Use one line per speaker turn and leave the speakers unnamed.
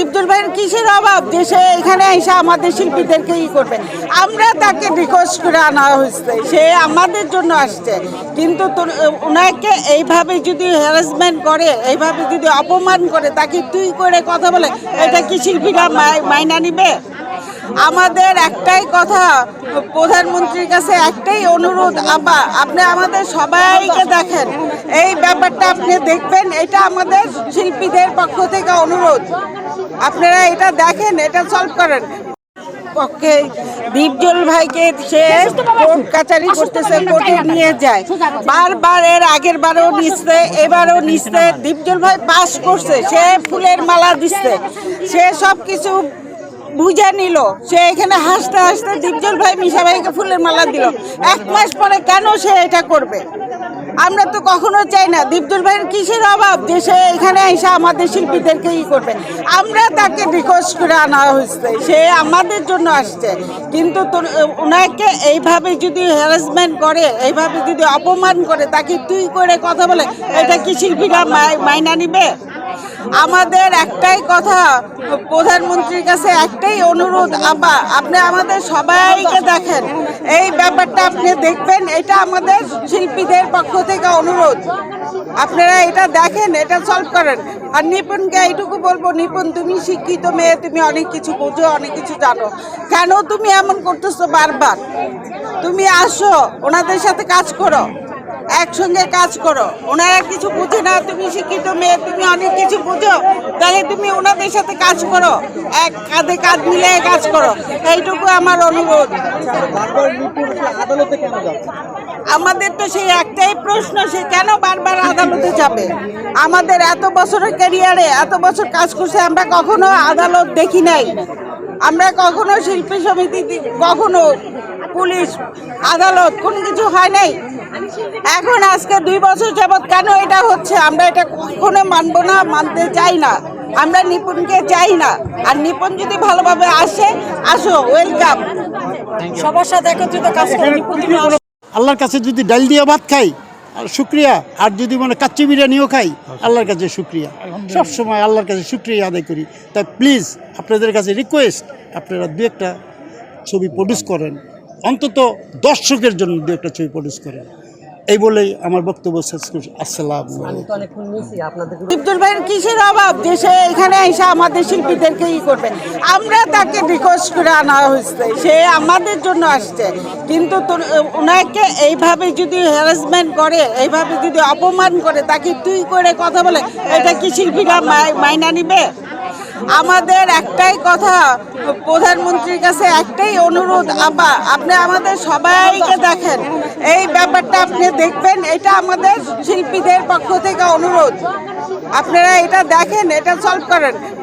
শিবদুল ভাইয়ের কিসের অভাব? সে এখানে এসে আমাদের শিল্পীদেরকে ই করবে। আমরা তাকে রিকোয়েস্ট করে আনা হয়েছে। সে আমাদের জন্য আসছে। কিন্তু ওনাকে এইভাবে যদি হ্যারাসমেন্ট করে, এইভাবে যদি অপমান করে, তাকে তুই করে কথা বলে, এটা কি শিল্পীরা মাইনা নিবে? আমাদের একটাই কথা, প্রধানমন্ত্রীর কাছে একটাই অনুরোধ আবার আপনি আমাদের সবাইকে দেখেন। এই ব্যাপারটা আপনি দেখবেন, এটা আমাদের শিল্পীদের পক্ষ থেকে অনুরোধ। আপনারা এটা দেখেন এটা সলভ করেন। পক্ষে দীপজল ভাইকে সে কোর্ট কাচারি করতেছে কোর্টে নিয়ে যায়। বারবার এর আগের বারও নিচ্ছে এবারও নিচ্ছে দীপজল ভাই পাস করছে সে ফুলের মালা দিচ্ছে। সে সব কিছু বুঝে নিল। সে এখানে হাসতে হাসতে দীপজল ভাই মিশা ভাইকে ফুলের মালা দিল। এক মাস পরে কেন সে এটা করবে? আমরা তো কখনো চাই না। দীপদুল ভাইয়ের কিসের অভাব? যে সে এখানে এসে আমাদের শিল্পীদেরকে ই করবে। আমরা তাকে রিকোয়েস্ট করে আনা হয়েছে। সে আমাদের জন্য আসছে। কিন্তু ওনাকে এইভাবে যদি হ্যারাসমেন্ট করে, এইভাবে যদি অপমান করে, তাকে তুই করে কথা বলে, এটা কি শিল্পীরা মাইনা নিবে? আমাদের একটাই কথা, প্রধানমন্ত্রীর কাছে একটাই অনুরোধ আপা আপনি আমাদের সবাইকে দেখেন। এই ব্যাপারটা আপনি দেখবেন, এটা আমাদের শিল্পীদের পক্ষ থেকে অনুরোধ। আপনারা এটা দেখেন, এটা সলভ করেন। আর নিপুণকে এইটুকু বলব, নিপুণ, তুমি শিক্ষিত মেয়ে, তুমি অনেক কিছু বোঝো, অনেক কিছু জানো। কেন তুমি এমন করতেছো বারবার? তুমি আসো, ওনাদের সাথে কাজ করো। একসঙ্গে কাজ করো। ওনারা কিছু বুঝে না তুমি শিক্ষিত মেয়ে তুমি অনেক কিছু বুঝো তাহলে তুমি ওনাদের সাথে কাজ করো। এক কাঁধে কাঁধ মিলে কাজ করো। এইটুকু আমার অনুরোধ। আমাদের তো সেই একটাই প্রশ্ন সে কেন বারবার আদালতে যাবে? আমাদের এত বছরের ক্যারিয়ারে এত বছর কাজ করছে আমরা কখনো আদালত দেখি নাই। আমরা কখনো শিল্পী সমিতি কখনো পুলিশ আদালত কোনো কিছু হয় নাই। এখন আজকে দুই বছর যাবৎ কেন এটা হচ্ছে? আমরা এটা কখনো মানবো না মানতে চাই না। আমরা নিপুণকে চাই না। আর নিপুণ যদি ভালোভাবে আসে আসো ওয়েলকাম
সবার সাথে একত্রিত কাজ করে
আল্লাহর কাছে যদি ডাল দিয়ে ভাত খাই আর শুক্রিয়া আর যদি মানে কাচ্চি বিরিয়ানিও খাই আল্লাহর কাছে শুক্রিয়া। সব সময় আল্লাহর কাছে শুক্রিয়া আদায় করি। তাই প্লিজ আপনাদের কাছে রিকোয়েস্ট আপনারা দু একটা ছবি প্রডিউস করেন। অন্তত দর্শকের জন্য দু একটা ছবি প্রডিউস করেন এই বলেই আমার বক্তব্য শেষ করছি। আসসালাম
ভাইয়ের কিসের অভাব? যে সে এখানে এসে আমাদের শিল্পীদেরকে ই করবে। আমরা তাকে রিকোয়েস্ট করে আনা হয়েছে। সে আমাদের জন্য আসছে। কিন্তু তোর- ওনাকে এইভাবে যদি হ্যারাসমেন্ট করে এইভাবে যদি অপমান করে তাকে তুই করে কথা বলে এটা কি শিল্পীরা মাই- মাইনা নিবে? আমাদের একটাই কথা, প্রধানমন্ত্রীর কাছে একটাই অনুরোধ আবার আপনি আমাদের সবাইকে দেখেন। এই ব্যাপারটা আপনি দেখবেন, এটা আমাদের শিল্পীদের পক্ষ থেকে অনুরোধ। আপনারা এটা দেখেন, এটা সলভ করেন।